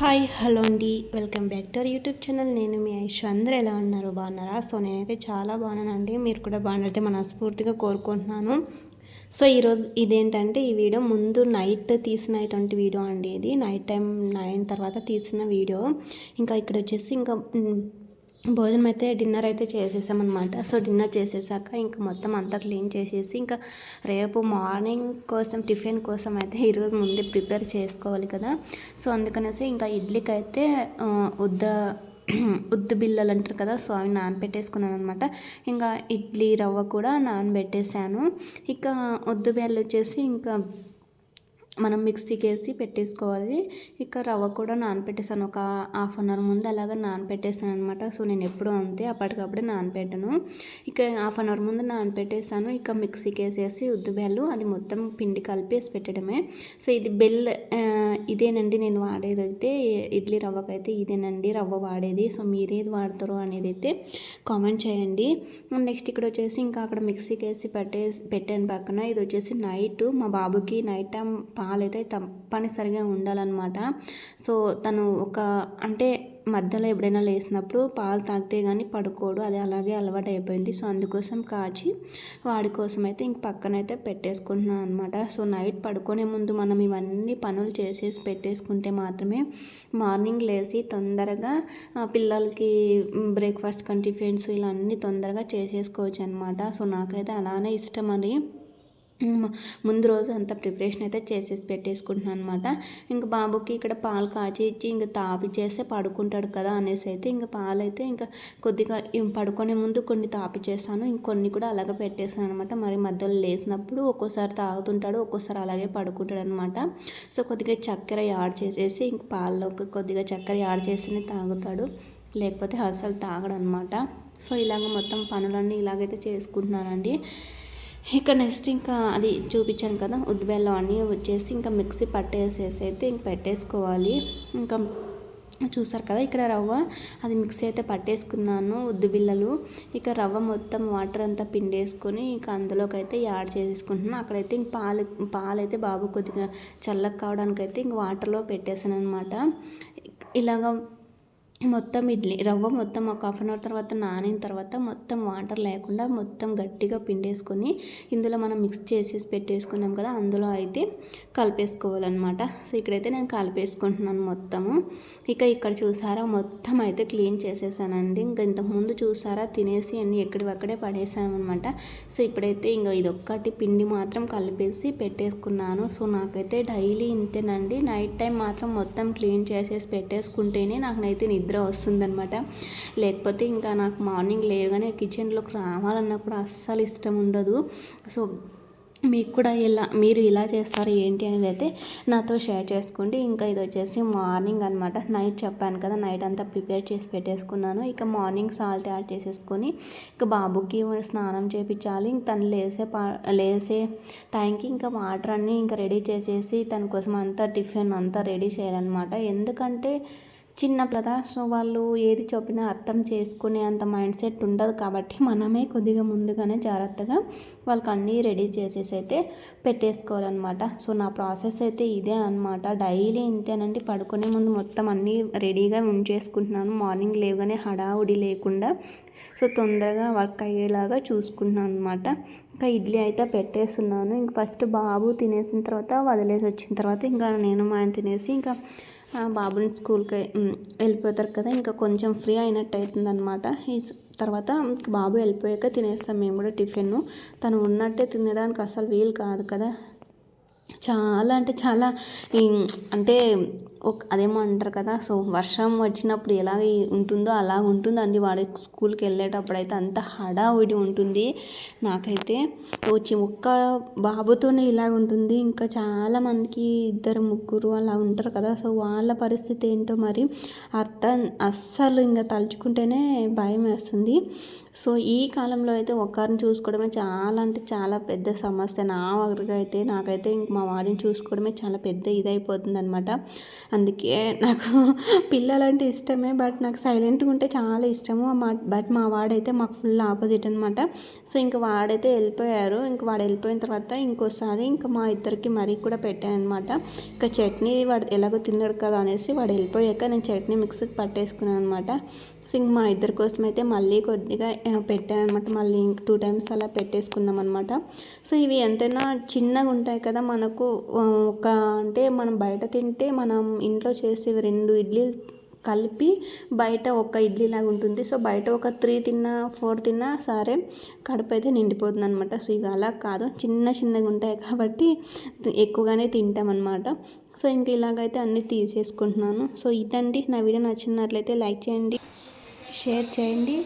Hi hello అండి. Welcome back to our YouTube channel. నేను మీ ఐషు. అందరూ ఎలా ఉన్నారు? బాగున్నారా? సో నేనైతే చాలా బాగున్నానండి. మీరు కూడా బాగున్నారైతే మనస్ఫూర్తిగా కోరుకుంటున్నాను. సో ఈరోజు ఇదేంటంటే ఈ వీడియో ముందు నైట్ తీసినటువంటి వీడియో అండి ఇది. నైట్ టైం నైన్ తర్వాత తీసిన వీడియో. ఇంకా ఇక్కడ వచ్చేసి ఇంకా భోజనం అయితే డిన్నర్ అయితే చేసేసామన్నమాట. సో డిన్నర్ చేసేసాక ఇంకా మొత్తం అంతా క్లీన్ చేసేసి ఇంకా రేపు మార్నింగ్ కోసం టిఫిన్ కోసం అయితే ఈరోజు ముందే ప్రిపేర్ చేసుకోవాలి కదా. సో అందుకనేసి ఇంకా ఇడ్లీకి అయితే ఉద్ద ఉద్దు బిల్లలు అంటారు కదా సో అవి నానబెట్టేసుకున్నాను అనమాట ఇంకా ఇడ్లీ రవ్వ కూడా నానబెట్టేసాను ఇక ఉద్దు బియ్యాలు వచ్చేసి ఇంకా మనం మిక్సీకి వేసి పెట్టేసుకోవాలి. ఇక రవ్వ కూడా నానపెట్టేసాను. ఒక హాఫ్ అన్ అవర్ ముందు అలాగా నానపెట్టేసాను అనమాట సో నేను ఎప్పుడూ అంతే అప్పటికప్పుడే నానపెట్టను. ఇక హాఫ్ అన్ అవర్ ముందు నానపెట్టేసాను. ఇక మిక్సీకి వేసేసి ఉద్దుబేలు అది మొత్తం పిండి కలిపి వేసి పెట్టడమే. సో ఇది బెల్ ఇదేనండి నేను వాడేది అయితే ఇడ్లీ రవ్వకైతే ఇదేనండి రవ్వ వాడేది. సో మీరేది వాడతారో అనేది అయితే కామెంట్ చేయండి. నెక్స్ట్ ఇక్కడ వచ్చేసి ఇంకా అక్కడ మిక్సీకి వేసి పెట్టే పెట్టాను పక్కన. ఇది వచ్చేసి నైట్. మా బాబుకి నైట్ టైం పాలైతే తప్పనిసరిగా ఉండాలన్నమాట. సో తను ఒక అంటే మధ్యలో ఎప్పుడైనా లేసినప్పుడు పాలు తాగితే కానీ పడుకోడు. అది అలాగే అలవాటు అయిపోయింది సో అందుకోసం కాచి వాడి కోసం అయితే ఇంక పక్కనైతే పెట్టేసుకుంటున్నాను అనమాట సో నైట్ పడుకునే ముందు మనం ఇవన్నీ పనులు చేసేసి పెట్టేసుకుంటే మాత్రమే మార్నింగ్ లేచి తొందరగా పిల్లలకి బ్రేక్ఫాస్ట్ కానీ టిఫిన్స్ ఇలా అన్నీ తొందరగా చేసేసుకోవచ్చు అనమాట సో నాకైతే అలానే ఇష్టం అని ముందు రోజు అంతా ప్రిపరేషన్ అయితే చేసేసి పెట్టేసుకుంటున్నాను అనమాట ఇంకా బాబుకి ఇక్కడ పాలు కాచి ఇచ్చి ఇంకా తాపిచ్చేస్తే పడుకుంటాడు కదా అనేసి అయితే ఇంకా పాలు అయితే ఇంకా కొద్దిగా పడుకునే ముందు కొన్ని తాపిచ్చేస్తాను ఇంకొన్ని కూడా అలాగే పెట్టేస్తాను అనమాట మరి మధ్యలో లేసినప్పుడు ఒక్కోసారి తాగుతుంటాడు ఒక్కోసారి అలాగే పడుకుంటాడు అనమాట సో కొద్దిగా చక్కెర యాడ్ చేసేసి ఇంక పాలలోకి కొద్దిగా చక్కెర యాడ్ చేసి తాగుతాడు. లేకపోతే అసలు తాగడు అనమాట సో ఇలాగ మొత్తం పనులన్నీ ఇలాగైతే చేసుకుంటున్నానండి. ఇక నెక్స్ట్ ఇంకా అది చూపించాను కదా ఉద్దిబెల్లం అన్నీ వచ్చేసి ఇంకా మిక్సీ పట్టేసేసి అయితే ఇంక పెట్టేసుకోవాలి. ఇంకా చూసారు కదా ఇక్కడ రవ్వ అది మిక్సీ అయితే పట్టేసుకున్నాను ఉద్దు బిళ్ళలు ఇక రవ్వ మొత్తం వాటర్ అంతా పిండేసుకొని ఇక అందులోకి అయితే యాడ్ చేసేసుకుంటున్నాను. అక్కడైతే ఇంక పాలు పాలు బాబు కొద్దిగా చల్లగా కావడానికి అయితే ఇంక వాటర్లో పెట్టేసాను అనమాట ఇలాగ మొత్తం ఇడ్లీ రవ్వ మొత్తం ఒక హాఫ్ అన్ అవర్ తర్వాత నానిన తర్వాత మొత్తం వాటర్ లేకుండా మొత్తం గట్టిగా పిండేసుకొని ఇందులో మనం మిక్స్ చేసేసి పెట్టేసుకున్నాం కదా అందులో అయితే కలిపేసుకోవాలన్నమాట. సో ఇక్కడైతే నేను కలిపేసుకుంటున్నాను మొత్తము. ఇక ఇక్కడ చూసారా మొత్తం అయితే క్లీన్ చేసేసానండి. ఇంకా ఇంతకుముందు చూసారా తినేసి అన్ని ఎక్కడివక్కడే పడేసాను అనమాట సో ఇప్పుడైతే ఇంకా ఇదొక్కటి పిండి మాత్రం కలిపేసి పెట్టేసుకున్నాను. సో నాకైతే డైలీ ఇంతేనండి. నైట్ టైం మాత్రం మొత్తం క్లీన్ చేసేసి పెట్టేసుకుంటేనే నాకు నైతే నిద్ర వస్తుందనమాట లేకపోతే ఇంకా నాకు మార్నింగ్ లేవగానే కిచెన్లోకి రావాలన్నా కూడా అస్సలు ఇష్టం ఉండదు. సో మీకు కూడా ఇలా మీరు ఇలా చేస్తారు ఏంటి అనేది అయితే నాతో షేర్ చేసుకోండి. ఇంకా ఇది వచ్చేసి మార్నింగ్ అనమాట నైట్ చెప్పాను కదా నైట్ అంతా ప్రిపేర్ చేసి పెట్టేసుకున్నాను. ఇక మార్నింగ్ సాల్ట్ యాడ్ చేసేసుకొని ఇక బాబుకి స్నానం చేయించాలి ఇంక తను లేసే పా లేసే టైంకి ఇంకా వాటర్ అన్నీ ఇంకా రెడీ చేసేసి తన కోసం అంతా టిఫిన్ అంతా రెడీ చేయాలన్నమాట. ఎందుకంటే చిన్న కదా సో వాళ్ళు ఏది చెప్పినా అర్థం చేసుకునే అంత మైండ్ సెట్ ఉండదు కాబట్టి మనమే కొద్దిగా ముందుగానే జాగ్రత్తగా వాళ్ళకి అన్నీ రెడీ చేసేసి అయితే పెట్టేసుకోవాలన్నమాట. సో నా ప్రాసెస్ అయితే ఇదే అనమాట డైలీ ఇంతేనండి పడుకునే ముందు మొత్తం అన్నీ రెడీగా ఉంచేసుకుంటున్నాను. మార్నింగ్ లేవగానే హడావుడి లేకుండా సో తొందరగా వర్క్ అయ్యేలాగా చూసుకుంటున్నాను అనమాట ఇంకా ఇడ్లీ అయితే పెట్టేస్తున్నాను. ఇంక ఫస్ట్ బాబు తినేసిన తర్వాత వదిలేసి వచ్చిన తర్వాత ఇంకా నేను మా ఆయన తినేసి ఇంకా బాబుని స్కూల్కి వెళ్ళిపోతారు కదా. ఇంకా కొంచెం ఫ్రీ అయినట్టు అవుతుందన్నమాట. ఈ తర్వాత బాబు వెళ్ళిపోయాక తినేస్తాం మేము కూడా టిఫిన్. తను ఉన్నట్టే తినడానికి అసలు వీలు కాదు కదా. చాలా అంటే చాలా అంటే ఒక అదేమో అంటారు కదా. సో వర్షం వచ్చినప్పుడు ఎలాగ ఉంటుందో అలా ఉంటుందండి వాడి స్కూల్కి వెళ్ళేటప్పుడు అయితే అంత హడావిడి ఉంటుంది. నాకైతే వచ్చి ఒక్క బాబుతోనే ఇలాగ ఉంటుంది. ఇంకా చాలా మందికి ఇద్దరు ముగ్గురు అలా ఉంటారు కదా. సో వాళ్ళ పరిస్థితి ఏంటో మరి అర్థం అస్సలు ఇంకా తలుచుకుంటేనే భయం వేస్తుంది. సో ఈ కాలంలో అయితే ఒకరిని చూసుకోవడమే చాలా అంటే చాలా పెద్ద సమస్య. నా వరకు అయితే నాకైతే ఇంక మా వాడిని చూసుకోవడమే చాలా పెద్ద ఇదైపోతుంది అనమాట అందుకే నాకు పిల్లలంటే ఇష్టమే బట్ నాకు సైలెంట్గా ఉంటే చాలా ఇష్టము. మా బట్ మా వాడైతే మాకు ఫుల్ ఆపోజిట్ అనమాట సో ఇంకా వాడైతే వెళ్ళిపోయారు. ఇంకా వాడు వెళ్ళిపోయిన తర్వాత ఇంకోసారి ఇంకా మా ఇద్దరికి మరీ కూడా పెట్టాను అనమాట ఇంకా చట్నీ వాడు ఎలాగో తిన్నాడు కదా అనేసి వాడు వెళ్ళిపోయాక నేను చట్నీ మిక్సీకి పట్టేసుకున్నాను అనమాట సో ఇంక మా ఇద్దరి కోసం అయితే మళ్ళీ కొద్దిగా పెట్టాను అనమాట మళ్ళీ ఇంక టూ టైమ్స్ అలా పెట్టేసుకుందాం అనమాట సో ఇవి ఎంతైనా చిన్నగా ఉంటాయి కదా మనకు. ఒక అంటే మనం బయట తింటే మనం ఇంట్లో చేసేవి రెండు ఇడ్లీలు కలిపి బయట ఒక ఇడ్లీ లాగా ఉంటుంది. సో బయట ఒక త్రీ తిన్నా ఫోర్ తిన్నా సరే కడుపు అయితే నిండిపోతుంది అనమాట సో ఇవి అలా కాదు. చిన్న చిన్నగా ఉంటాయి కాబట్టి ఎక్కువగానే తింటామన్నమాట. సో ఇంక ఇలాగైతే అన్నీ తీసేసుకుంటున్నాను. సో ఇదండి. నా వీడియో నచ్చినట్లయితే లైక్ చేయండి. షేర్ చేయండి.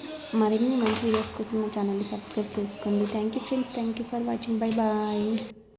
మరిన్ని మంచి వీడియోస్ కోసం మా ఛానల్ని సబ్స్క్రైబ్ చేసుకోండి. Thank you friends thank you for watching bye bye